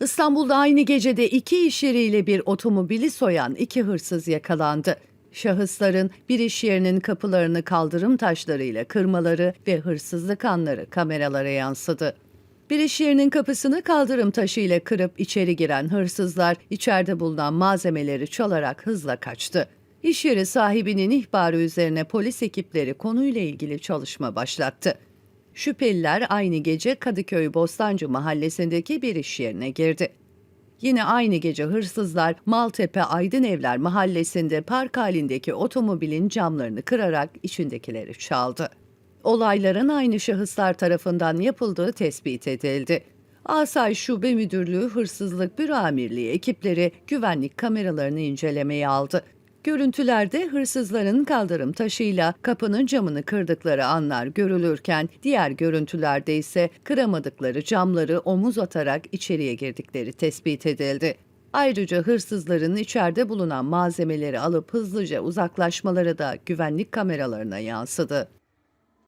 İstanbul'da aynı gecede iki iş yeriyle bir otomobili soyan iki hırsız yakalandı. Şahısların bir iş yerinin kapılarını kaldırım taşlarıyla kırmaları ve hırsızlık anları kameralara yansıdı. Bir iş yerinin kapısını kaldırım taşıyla kırıp içeri giren hırsızlar içeride bulunan malzemeleri çalarak hızla kaçtı. İş yeri sahibinin ihbarı üzerine polis ekipleri konuyla ilgili çalışma başlattı. Şüpheliler aynı gece Kadıköy Bostancı mahallesindeki bir iş yerine girdi. Yine aynı gece hırsızlar Maltepe Aydın Evler mahallesinde park halindeki otomobilin camlarını kırarak içindekileri çaldı. Olayların aynı şahıslar tarafından yapıldığı tespit edildi. Asay Şube Müdürlüğü Hırsızlık Büro Amirliği ekipleri güvenlik kameralarını incelemeye aldı. Görüntülerde hırsızların kaldırım taşıyla kapının camını kırdıkları anlar görülürken diğer görüntülerde ise kıramadıkları camları omuz atarak içeriye girdikleri tespit edildi. Ayrıca hırsızların içeride bulunan malzemeleri alıp hızlıca uzaklaşmaları da güvenlik kameralarına yansıdı.